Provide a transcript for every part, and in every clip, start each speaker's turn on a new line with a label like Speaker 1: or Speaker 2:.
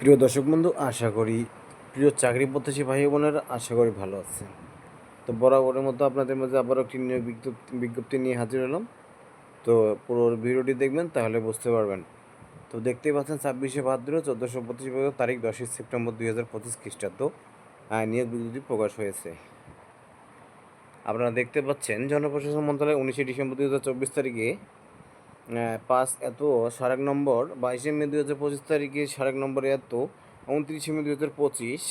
Speaker 1: প্রিয় দর্শক বন্ধু, আশা করি প্রিয় চাকরি প্রত্যাশী ভাই বোনেরা আশা করি ভালো আছেন। তো বরাবরের মতো আপনাদের মাঝে আবারও একটি নিয়োগ বিজ্ঞপ্তি বিজ্ঞপ্তি নিয়ে হাজির হলাম। তো পুরো ভিডিওটি দেখবেন, তাহলে বুঝতে পারবেন। তো দেখতেই পাচ্ছেন, ছাব্বিশে ভাদ্র চোদ্দোশো পঁচিশ তারিখ দশই সেপ্টেম্বর দুই হাজার পঁচিশ খ্রিস্টাব্দ। নিয়োগ বিজ্ঞপ্তি প্রকাশ হয়েছে। আপনারা দেখতে পাচ্ছেন, জনপ্রশাসন মন্ত্রণালয় উনিশে ডিসেম্বর দুই হাজার চব্বিশ তারিখে পাঁচ এত সারেক নম্বর, বাইশে মে দুই হাজার পঁচিশ তারিখে সারেক নম্বর এত, উনত্রিশে মে দুই হাজার পঁচিশ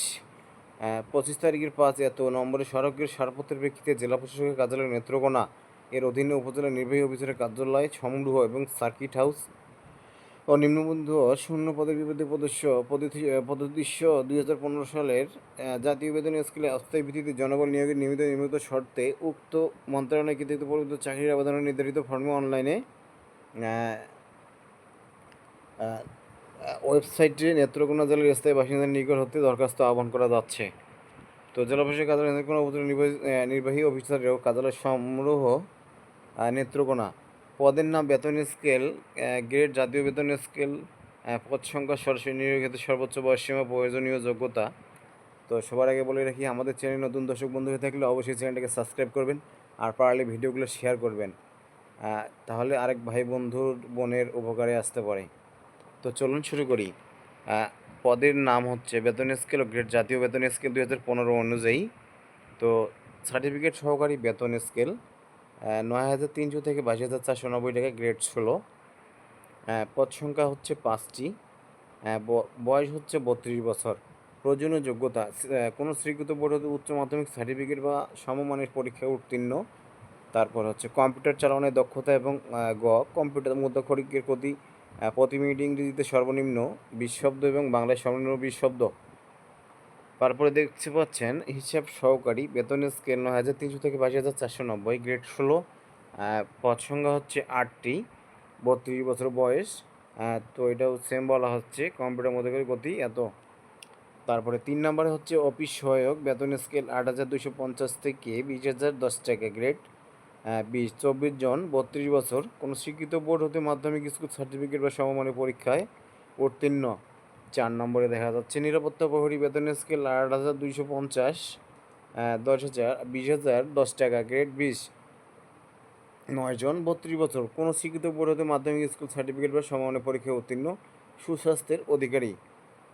Speaker 1: পঁচিশ তারিখের পাঁচ এত নম্বরে সড়কের সারপত্রের প্রেক্ষিতে জেলা প্রশাসকের কার্যালয় নেত্রকোনা এর অধীনে উপজেলা নির্বাহী অফিসারের কার্যালয় সমগ্রহ এবং সার্কিট হাউস ও নিম্নবন্ধ শূন্য পদের বিপদে প্রদর্শ পদদৃশ্য দুই হাজার পনেরো সালের জাতীয় বেতন স্কেলে অস্থায়ী ভিত্তিতে জনবল নিয়োগের নিয়মিত নিয়মিত শর্তে উক্ত মন্ত্রণালয় কৃতিত্ব পরিবর্তিত চাকরির আবেদনের নির্ধারিত ফর্মে অনলাইনে ওয়েবসাইটে নেত্রকোনা জেলার স্থায়ী বাসিন্দার নিকট হতে দরখাস্ত আহ্বান করা যাচ্ছে। তো জেলা প্রশাসক কার্যালয় নেত্রকোনা উপজেলা নির্বাহী অফিসারেও কার্যালয় সমূহ নেত্রকোনা। পদের নাম বেতন স্কেল গ্রেড জাতীয় বেতন স্কেল পদ সংখ্যা সরাসরি নিয়োগের সর্বোচ্চ বয়সসীমা প্রয়োজনীয় যোগ্যতা। তো সবার আগে বলে রাখি, আমাদের চ্যানেল নতুন দর্শক বন্ধু হয়ে থাকলে অবশ্যই চ্যানেলটাকে সাবস্ক্রাইব করবেন আর পারলে ভিডিওগুলো শেয়ার করবেন। তাহলে আরেক ভাই বন্ধুর বোনের উপকারে আসতে পারে। তো চলুন শুরু করি। পদের নাম হচ্ছে বেতন স্কেল ও গ্রেড জাতীয় বেতন স্কেল দুই হাজার পনেরো অনুযায়ী। তো সার্টিফিকেট সহকারী বেতন স্কেল নয় হাজার তিনশো থেকে বাইশ হাজার চারশো নব্বই টাকা গ্রেড ষোলো। পদ সংখ্যা হচ্ছে পাঁচটি। বয়স হচ্ছে বত্রিশ বছর। প্রয়োজনীয় যোগ্যতা কোনো স্বীকৃত বোর্ড উচ্চ মাধ্যমিক সার্টিফিকেট বা সমমানের পরীক্ষায় উত্তীর্ণ। তারপর হচ্ছে কম্পিউটার চালানোর দক্ষতা এবং গ, কম্পিউটার মুদ্রাক্ষরিকের প্রতি প্রতি মিনিট ইংরেজিতে সর্বনিম্ন বিশ শব্দ এবং বাংলায় সর্বনিম্ন বিশ শব্দ। তারপরে দেখতে পাচ্ছেন, হিসাব সহকারী বেতন স্কেল নয় হাজার তিনশো থেকে বাইশ হাজার চারশো নব্বই গ্রেড ষোলো পদ সংখ্যা হচ্ছে আটটি, বত্রিশ বছর বয়স তো এটাও সেম বলা হচ্ছে, কম্পিউটার মধ্যে করে গতি এত। তারপরে তিন নম্বরে হচ্ছে অফিস সহায়ক বেতন স্কেল আট হাজার দুশো পঞ্চাশ থেকে বিশ হাজার দশ টাকা গ্রেড বিশ, চব্বিশ জন, বত্রিশ বছর, কোনো স্বীকৃত বোর্ড হতে মাধ্যমিক স্কুল সার্টিফিকেট বা সমমানের পরীক্ষায় উত্তীর্ণ। চার নম্বরে দেখা যাচ্ছে, নিরাপত্তা প্রহরী বেতন স্কেল আট হাজার দুইশো পঞ্চাশ দশ হাজার, বিশ হাজার, দশ টাকা গ্রেড বিশ। নয় জন, বত্রিশ বছর, কোনো স্বীকৃত বোর্ড হতে মাধ্যমিক স্কুল সার্টিফিকেট বা সমমানের পরীক্ষায় উত্তীর্ণ, সুস্বাস্থ্যের অধিকারী।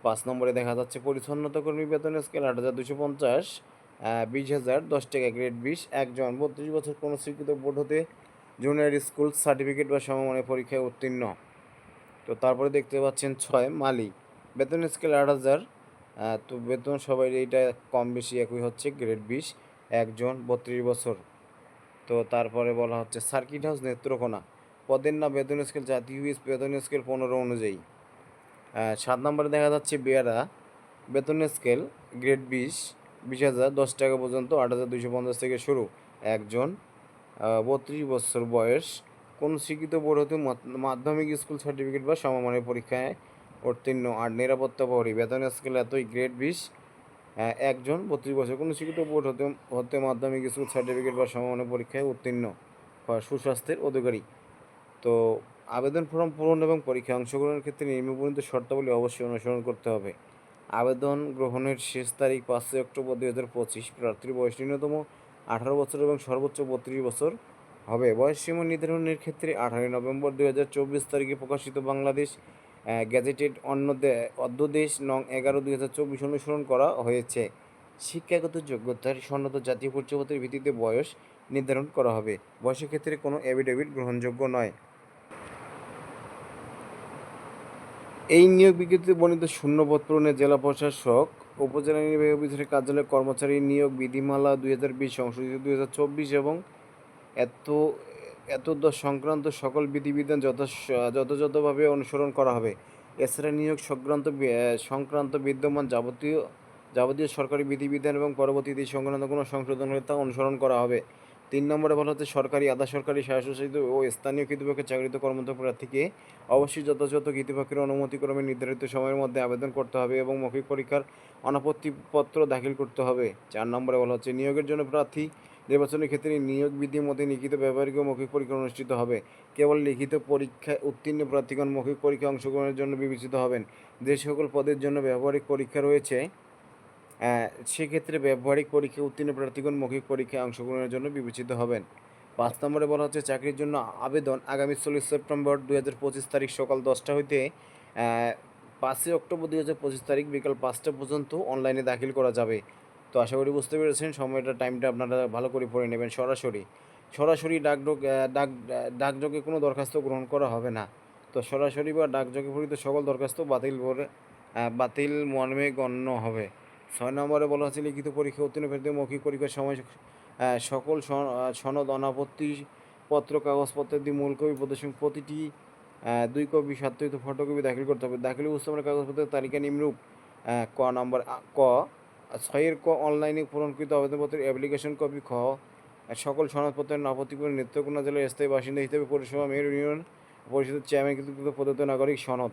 Speaker 1: পাঁচ নম্বরে দেখা যাচ্ছে, পরিচ্ছন্নতা কর্মী বেতন স্কেল আট হাজার দুশো পঞ্চাশ বিশ হাজার দশ টাকা গ্রেড বিশ। একজন বত্রিশ বছর কোনো স্বীকৃত বোর্ড হতে জুনিয়র স্কুল সার্টিফিকেট বা সমমানের পরীক্ষায় উত্তীর্ণ। তো তারপরে দেখতে পাচ্ছেন ছয় মালি। বেতন স্কেল আট হাজার। তো বেতন সবাই এইটা কম বেশি একই হচ্ছে গ্রেড বিশ। একজন বত্রিশ বছর। তো তারপরে বলা হচ্ছে সার্কিট হাউস নেত্রকোনা। পদের নাম বেতন স্কেল জাতীয় বেতন স্কেল পনেরো অনুযায়ী। সাত নম্বরে দেখা যাচ্ছে বেয়ারা। বেতন স্কেল গ্রেড বিশ। বিশ হাজার, দশ টাকা পর্যন্ত, আট হাজার দুশো পঞ্চাশ থেকে শুরু। একজন বত্রিশ বছর বয়স, কোন স্বীকৃত বোর্ড মাধ্যমিক স্কুল সার্টিফিকেট বা সমমানের পরীক্ষায় উত্তীর্ণ। আর নিরাপত্তা প্রহরী বেতন স্কেল এতই গ্রেড বিশ। একজন, বত্রিশ বছর, কোনো স্বীকৃত বোর্ড হতে হতে মাধ্যমিক স্কুল সার্টিফিকেট বা সমমানের পরীক্ষায় উত্তীর্ণ। সুস্বাস্থ্যের অধিকারী। তো আবেদন ফর্ম পূরণ এবং পরীক্ষায় অংশগ্রহণের ক্ষেত্রে নিম্নবর্ণিত শর্তাবলী অবশ্যই অনুসরণ করতে হবে। আবেদন গ্রহণের শেষ তারিখ পাঁচই অক্টোবর দুই হাজার পঁচিশ। প্রার্থীর বয়স ন্যূনতম আঠারো বছর এবং সর্বোচ্চ বত্রিশ বছর হবে। বয়সসীমা নির্ধারণের ক্ষেত্রে আঠারোই নভেম্বর দুই হাজার চব্বিশ তারিখে প্রকাশিত বাংলাদেশ গ্যাজেটেড অন্য অধ্যাদেশ নং এগারো দুই হাজার চব্বিশ অনুসরণ করা হয়েছে। শিক্ষাগত যোগ্যতার সন্নত জাতীয় পরিচয়পত্রের ভিত্তিতে বয়স নির্ধারণ করা হবে। বয়সের ক্ষেত্রে কোনো এভিডেভিট গ্রহণযোগ্য নয়। এই নিয়োগ বিজ্ঞপ্তিতে বর্ণিত শূন্যপদ পূরণে জেলা প্রশাসক, উপজেলা নির্বাহী অফিসারের কার্যালয় কর্মচারী নিয়োগ বিধিমালা দুই হাজার বিশ, সংশোধিত দুই হাজার চব্বিশ এবং এত এতদ সংক্রান্ত সকল বিধিবিধান যথা, যথাযথভাবে অনুসরণ করা হবে। এছাড়া নিয়োগ সংক্রান্ত সংক্রান্ত বিদ্যমান যাবতীয় যাবতীয় সরকারি বিধিবিধান এবং পরবর্তীতে সংক্রান্ত কোনো সংশোধন হলে তা অনুসরণ করা হবে। তিন নম্বরে বলা হচ্ছে সরকারি, আধা সরকারি, স্বায়ত্তশাসিত ও স্থানীয় কর্তৃপক্ষের চাকরিত কর্মরত প্রার্থীকে অবশ্যই যথাযথ কর্তৃপক্ষের অনুমতিক্রমে নির্ধারিত সময়ের মধ্যে আবেদন করতে হবে এবং মৌখিক পরীক্ষার অনাপত্তিপত্র দাখিল করতে হবে। চার নম্বরে বলা হচ্ছে নিয়োগের জন্য প্রার্থী নির্বাচনের ক্ষেত্রে নিয়োগ বিধির মধ্যে লিখিত ব্যবহারিক ও মৌখিক পরীক্ষা অনুষ্ঠিত হবে। কেবল লিখিত পরীক্ষায় উত্তীর্ণ প্রার্থীগণ মৌখিক পরীক্ষায় অংশগ্রহণের জন্য বিবেচিত হবেন। যে সকল পদের জন্য ব্যবহারিক পরীক্ষা রয়েছে সেক্ষেত্রে ব্যবহারিক পরীক্ষা, উত্তীর্ণ প্রার্থীগণ মৌখিক পরীক্ষায় অংশগ্রহণের জন্য বিবেচিত হবেন। পাঁচ নম্বরে বলা হচ্ছে, চাকরির জন্য আবেদন আগামী চল্লিশ সেপ্টেম্বর দুই হাজার পঁচিশ তারিখ সকাল দশটা হইতে পাঁচই অক্টোবর দুই হাজার পঁচিশ তারিখ বিকাল পাঁচটা পর্যন্ত অনলাইনে দাখিল করা যাবে। তো আশা করি বুঝতে পেরেছেন সময়টা টাইমটা আপনারা ভালো করে পড়ে নেবেন সরাসরি। সরাসরি ডাকডোক ডাক ডাকযোগে কোনো দরখাস্ত গ্রহণ করা হবে না। তো সরাসরি বা ডাকযোগে প্রেরিত সকল দরখাস্ত বাতিল করে বাতিল মর্মে গণ্য হবে। ছয় নম্বরে বলা হচ্ছে, লিখিত পরীক্ষা উত্তীর্ণ প্রার্থী মৌখিক পরীক্ষার সময় সকল সন- সনদ, অনাপত্তি পত্র, কাগজপত্রের দিয়ে মূল কপি প্রদর্শন, প্রতিটি দুই কপি সত্যায়িত ফটোকপি দাখিল করতে হবে। দাখিল উপস্থাপনের কাগজপত্রের তালিকা নিম্নরূপ ক নম্বর ক, ছয়ের ক অনলাইনে পূরণকৃত আবেদনপত্রের অ্যাপ্লিকেশন কপি, খ, সকল সনদপত্রের আপত্তিপূর্ণ নেত্রকোনা জেলার স্থায়ী বাসিন্দা হিসেবে পৌরসভা, মেয়র ইউনিয়ন, পরিষদের চেয়ারম্যান কৃতিত্ব প্রদত্ত নাগরিক সনদ।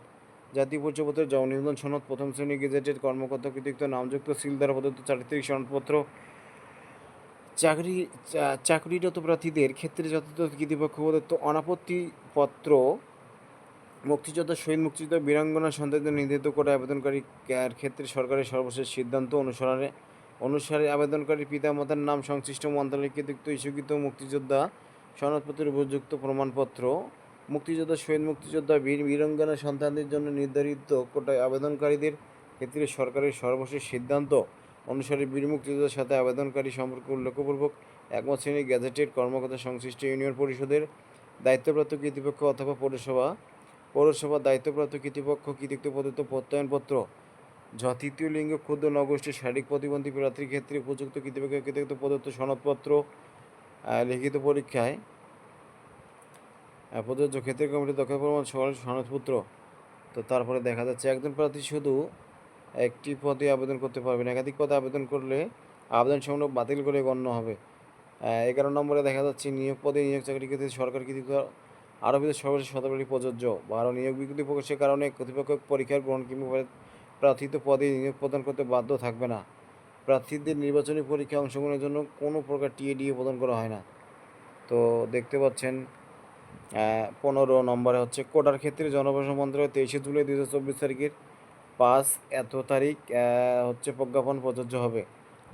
Speaker 1: জাতীয় পরিচয়পত্রের জন্ম নিবন্ধন সনদ, প্রথম শ্রেণি গেজেটেড কর্মকর্তা কৃতিত্ব, নামযুক্ত সিল দ্বারা প্রদত্ত চারিত্রিক সনদপত্র, চাকরি চাকরিরত প্রার্থীদের ক্ষেত্রে যথাযথ কৃতিপক্ষ প্রদত্ত অনাপত্তি পত্র মুক্তিযোদ্ধা, শহীদ মুক্তিযোদ্ধা, বীরাঙ্গনা সন্তানদের নির্ধারিত করে আবেদনকারী ক্ষেত্রে সরকারের সর্বশেষ সিদ্ধান্ত অনুসরণে অনুসারে আবেদনকারীর পিতামাতার নাম, সংশ্লিষ্ট মন্ত্রণালয় কৃতিত্ব, ইস্যুকৃত মুক্তিযোদ্ধা সনদপত্রের উপযুক্ত প্রমাণপত্র মুক্তিযোদ্ধা, শহীদ মুক্তিযোদ্ধা, বীর বীরঙ্গনা সন্তানদের জন্য নির্ধারিত কোটায় আবেদনকারীদের ক্ষেত্রে সরকারের সর্বশেষ সিদ্ধান্ত অনুসারে বীর মুক্তিযোদ্ধার সাথে আবেদনকারী সম্পর্কে উল্লেখপূর্বক একমত শ্রেণির গ্যাজেটেড কর্মকর্তা সংশ্লিষ্ট ইউনিয়ন পরিষদের দায়িত্বপ্রাপ্ত কর্তৃপক্ষ অথবা পৌরসভা পৌরসভার দায়িত্বপ্রাপ্ত কর্তৃপক্ষ, কৃতিত্ব প্রদত্ত প্রত্যয়নপত্র যা তৃতীয় লিঙ্গ, ক্ষুদ্র নগোষ্ঠীর শারীরিক প্রতিবন্ধী প্রার্থীর ক্ষেত্রে উপযুক্ত কর্তৃপক্ষ কৃতিত্ব প্রদত্ত সনদপত্র লিখিত পরীক্ষায় প্রযোজ্য ক্ষেত্রে কমিটি দক্ষ প্রমাণ সহ সনদপত্র। তো তারপরে দেখা যাচ্ছে একজন প্রার্থী শুধু একটি পদে আবেদন করতে পারবেন একাধিক পদে আবেদন করলে আবেদন সংগ্রহ বাতিল করে গণ্য হবে। এগারো নম্বরে দেখা যাচ্ছে নিয়োগ পদে নিয়োগ চাকরি ক্ষেত্রে সরকার কৃতিত্ব আরোপিত সর্বশেষ শতাব্দী প্রযোজ্য। বারো নিয়োগ বিজ্ঞপ্তি প্রকাশের কারণে কর্তৃপক্ষ পরীক্ষার গ্রহণ কিংবা প্রার্থিত পদে নিয়োগ প্রদান করতে বাধ্য থাকবে না। প্রার্থীদের নির্বাচনী পরীক্ষায় অংশগ্রহণের জন্য কোনো প্রকার টিএডিএ প্রদান করা হয় না। তো দেখতে পাচ্ছেন পনেরো নম্বরে হচ্ছে কোটার ক্ষেত্রে জনপ্রশাসন মন্ত্রণালয় তেইশে জুলাই দু হাজার চব্বিশ তারিখের পাঁচ এত তারিখ হচ্ছে প্রজ্ঞাপন প্রযোজ্য হবে।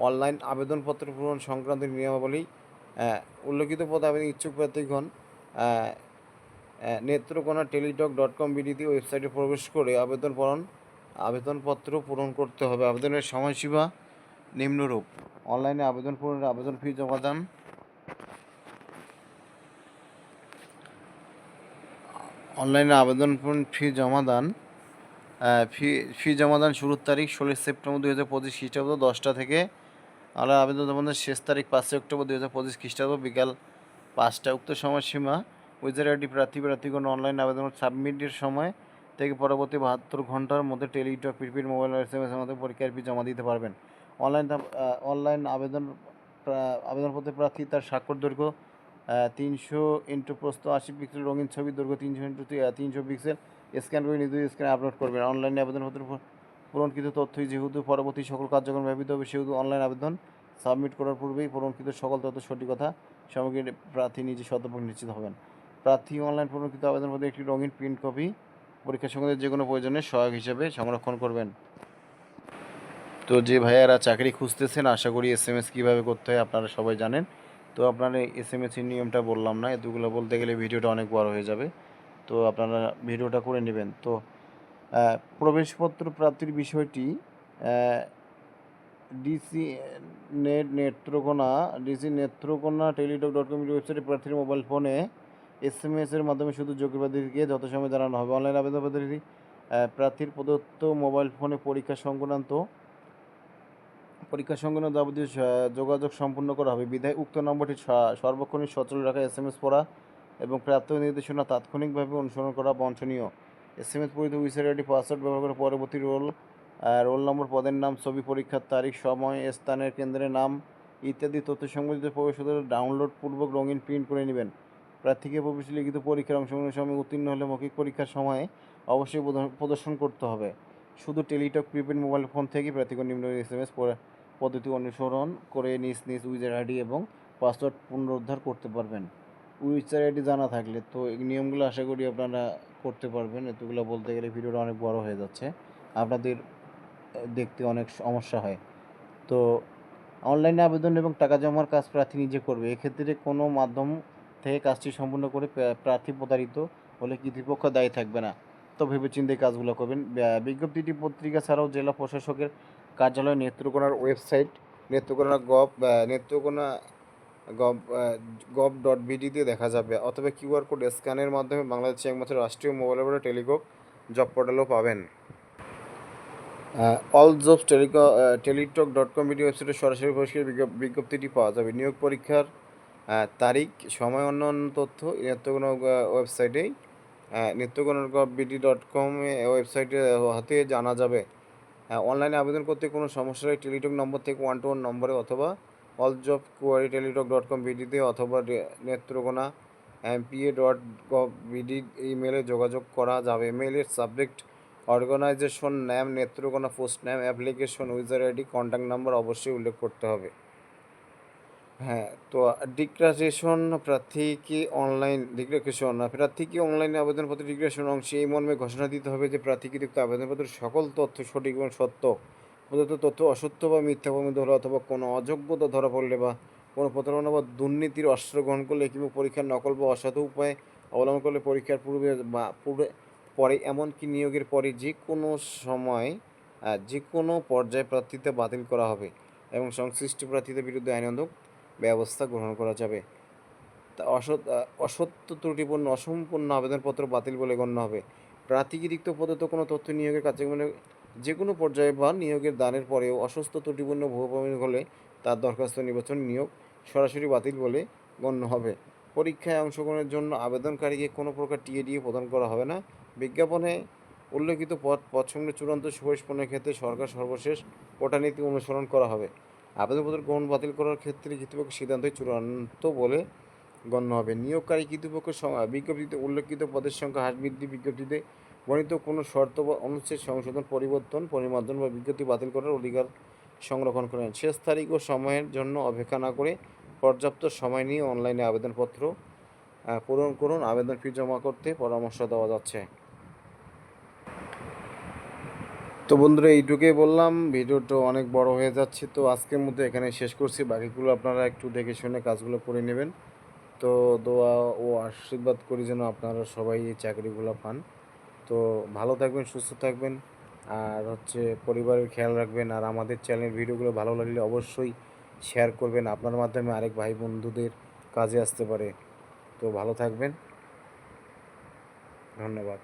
Speaker 1: অনলাইন আবেদনপত্র পূরণ সংক্রান্ত নিয়মাবলী উল্লেখিত পদ আবেদন ইচ্ছুক প্রার্থীগণ নেত্রকোনা টেলিটক ডট কম বিডিতে ওয়েবসাইটে প্রবেশ করে আবেদন পূরণ, আবেদনপত্র পূরণ করতে হবে। আবেদনের সময়সীমা নিম্নরূপ। অনলাইনে আবেদন পূরণের আবেদন ফি জমাদান অনলাইনে আবেদন ফি জমাদান আহ, ফি ফি জমাদান শুরুর তারিখ ষোলোই সেপ্টেম্বর দুই হাজার পঁচিশ খ্রিস্টাব্দ দশটা থেকে। আর আবেদন জমাদানের শেষ তারিখ পাঁচই অক্টোবর দুই হাজার পঁচিশ খ্রিস্টাব্দ বিকাল পাঁচটা। উক্ত সময়সীমা উইজার আইডি প্রার্থী প্রার্থীগণ অনলাইন আবেদন সাবমিটের সময় থেকে পরবর্তী বাহাত্তর ঘণ্টার মধ্যে Teletalk prepaid mobile S M এসের মধ্যে পরীক্ষার ফি জমা দিতে পারবেন। অনলাইন অনলাইন আবেদন আবেদনপত্রে প্রার্থী তার স্বাক্ষর দৈর্ঘ্য তিনশো ইন্টু প্রস্থ আশি পিক্সেল, রঙিন ছবি, দৈর্ঘ্য তিনশো ইন্টু তিনশো পিক্সেল। স্ক্যান করে নিজ স্ক্যানে আপলোড করবেন। অনলাইনে আবেদনপত্র পূরণকৃত তথ্যই যেহেতু পরবর্তী সকল কার্যক্রম ব্যবহৃত হবে, সেহেতু অনলাইন আবেদন সাবমিট করার পূর্বেই পূরণকৃত সকল তথ্য সঠিকতা সামগ্রী প্রার্থী নিজে শতভাগ নিশ্চিত হবেন। প্রার্থী অনলাইন পূরণকৃত আবেদনপত্রে একটি রঙিন প্রিন্ট কপি পরীক্ষা সঙ্গে যে কোনো প্রয়োজনে সহায়ক হিসেবে সংরক্ষণ করবেন। তো যে ভাইয়ারা চাকরি খুঁজতেছেন, আশা করি এস এম এস কীভাবে করতে হয় আপনারা সবাই জানেন। তো আপনারা এস এম এসের নিয়মটা বললাম না, এতগুলো বলতে গেলে ভিডিওটা অনেক বড় হয়ে যাবে। তো আপনারা ভিডিওটা করে নেবেন। তো প্রবেশপত্র প্রাপ্তির বিষয়টি DC net Netrokona DC Netrokona Teletalk dot com ওয়েবসাইটে প্রার্থীর মোবাইল ফোনে এস এম এস এর মাধ্যমে শুধু যোগ্য প্রার্থীকে যথাসময় জানানো হবে। অনলাইন আবেদন প্রার্থীর প্রদত্ত মোবাইল ফোনে পরীক্ষা সংক্রান্ত পরীক্ষা সংক্রান্ত যাবতীয় যোগাযোগ সম্পূর্ণ করা হবে। বিধায় উক্ত নম্বরটি সর্বক্ষণিক সচল রাখা এস এম এস পড়া এবং প্রাপ্ত নির্দেশনা তাৎক্ষণিকভাবে অনুসরণ করা বাঞ্ছনীয় এস এম এস পরিত উইসার আইডি, পাসওয়ার্ড ব্যবহার করে পরবর্তী রোল রোল নম্বর, পদের নাম, ছবি, পরীক্ষার তারিখ, সময়, স্থানের কেন্দ্রের নাম ইত্যাদি তথ্য সংবলিত প্রবেশপত্র ডাউনলোড পূর্বক রঙিন প্রিন্ট করে নেবেন। প্রার্থীকে প্রবেশ লিখিত পরীক্ষার অংশগ্রহণের সময় উত্তীর্ণ হলে মৌখিক পরীক্ষার সময় অবশ্যই প্রদর্শন- করতে হবে। শুধু টেলিটক, প্রিপেড মোবাইল ফোন থেকে প্রার্থীগণ নিম্ন এস এম এস পদ্ধতি অনুসরণ করে নিজ নিজ ইউজার আইডি এবং পাসওয়ার্ড পুনরুদ্ধার করতে পারবেন। ইউজার আইডি জানা থাকলে তো এই নিয়মগুলো আশা করি আপনারা করতে পারবেন। এতগুলো বলতে গেলে ভিডিওটা অনেক বড় হয়ে যাচ্ছে। আপনাদের দেখতে অনেক সমস্যা হয়। তো অনলাইনে আবেদন এবং টাকা জমার কাজ প্রার্থী নিজে করবে। এক্ষেত্রে কোনো মাধ্যম থেকে কাজটি সম্পূর্ণ করে প্রার্থী প্রতারিত হলে কর্তৃপক্ষ দায়ী থাকবে না। তো ভেবেচিন্তে কাজগুলো করবেন। বিজ্ঞপ্তিটি পত্রিকা ছাড়াও জেলা প্রশাসকের কার্যালয় নেত্রকোনার website, Netrokona gov Netrokona gov gov dot বিডিতে দেখা যাবে, অথবা কিউআর কোড স্ক্যানের মাধ্যমে বাংলাদেশে একমাত্র রাষ্ট্রীয় মোবাইল অপারেটর টেলিকম জব পোর্টালও পাবেন। অল জবস টেলিক টেলিটক ডট কম ভিডিও ওয়েবসাইটে সরাসরি পরিষ্কার বিজ্ঞপ্তিটি পাওয়া যাবে। নিয়োগ পরীক্ষার তারিখ, সময় অন্যান্য তথ্য নেত্রকোনা ওয়েবসাইটেই নিত্যকোনা বিডি ডট কম ওয়েবসাইটে হাতে জানা যাবে। অনলাইনে আবেদন করতে কোনো সমস্যা হলে টেলিটক নম্বর থেকে ওয়ান টু ওয়ান নম্বরে অথবা all job query Teletalk dot com বিডিতে অথবা Netrokona MPA dot gov BD ইমেলে যোগাযোগ করা যাবে। ইমেলের সাবজেক্ট অর্গানাইজেশন নাম নেত্রকোনা পোস্ট নাম application user ID contact number অবশ্যই উল্লেখ করতে হবে। হ্যাঁ তো ডিক্লারেশন প্রার্থীকে অনলাইন ডিক্লারেশন প্রার্থীকে অনলাইনে আবেদনপত্র ডিক্লারেশন অংশে এই মর্মে ঘোষণা দিতে হবে যে প্রার্থীকৃত আবেদনপত্রের সকল তথ্য সঠিক এবং সত্য। প্রদত্ত তথ্য অসত্য বা মিথ্যা প্রমিত হলে অথবা কোনো অযোগ্যতা ধরা পড়লে বা কোনো প্রতারণা বা দুর্নীতির অস্ত্র গ্রহণ করলে কিংবা পরীক্ষার নকল বা অসাধু উপায় অবলম্বন করলে পরীক্ষার পূর্বে বা পূর্বে পরে এমনকি নিয়োগের পরে যে কোনো সময় যে কোনো পর্যায়ে প্রার্থীতে বাতিল করা হবে এবং সংশ্লিষ্ট প্রার্থীদের বিরুদ্ধে আইনানুগ ব্যবস্থা গ্রহণ করা যাবে। তা অসৎ অসত্য ত্রুটিপূর্ণ, অসম্পূর্ণ আবেদনপত্র বাতিল বলে গণ্য হবে। প্রাতিকৃত প্রদত্ত কোনো তথ্য নিয়োগের কাছে কার্যক্রমে যে কোনো পর্যায়ে বা নিয়োগের দানের পরেও অসুস্থ ত্রুটিপূর্ণ ভূপ্রমিত হলে তার দরখাস্ত নির্বাচন নিয়োগ সরাসরি বাতিল বলে গণ্য হবে। পরীক্ষায় অংশগ্রহণের জন্য আবেদনকারীকে কোনো প্রকার টিএডিএ প্রদান করা হবে না। বিজ্ঞাপনে উল্লেখিত পদ পছন্দের চূড়ান্ত সুপারিশ পণ্যের ক্ষেত্রে সরকার সর্বশেষ কোটানীতি অনুসরণ করা হবে। আবেদনপত্র গ্রহণ বাতিল করার ক্ষেত্রে কর্তৃপক্ষের সিদ্ধান্তই চূড়ান্ত বলে গণ্য হবে। নিয়োগকারী কর্তৃপক্ষের বিজ্ঞপ্তিতে উল্লেখিত পদের সংখ্যা, হ্রাস বৃদ্ধি বিজ্ঞপ্তিতে বর্ণিত কোনো শর্ত বা অনুচ্ছেদ, সংশোধন, পরিবর্তন, পরিমার্জন বা বিজ্ঞপ্তি বাতিল করার অধিকার সংরক্ষণ করেন। শেষ তারিখ ও সময়ের জন্য অপেক্ষা না করে পর্যাপ্ত সময় নিয়ে অনলাইনে আবেদনপত্র পূরণ করুন। আবেদন ফি জমা করতে পরামর্শ দেওয়া যাচ্ছে। তো বন্ধুরা, এইটুকুই বললাম। ভিডিওটা অনেক বড় হয়ে যাচ্ছে, তো আজকের মধ্যে এখানে শেষ করছি। বাকিগুলো আপনারা একটু দেখে শুনে কাজগুলো করে নেবেন। তো দোয়া ও আশীর্বাদ করি যেন আপনারা সবাই এই চাকরিগুলো পান। তো ভালো থাকবেন, সুস্থ থাকবেন। আর হচ্ছে পরিবারের খেয়াল রাখবেন। আর আমাদের চ্যানেলের ভিডিওগুলো ভালো লাগলে অবশ্যই শেয়ার করবেন। আপনার মাধ্যমে আরেক ভাই বন্ধুদের কাজে আসতে পারে। তো ভালো থাকবেন। ধন্যবাদ।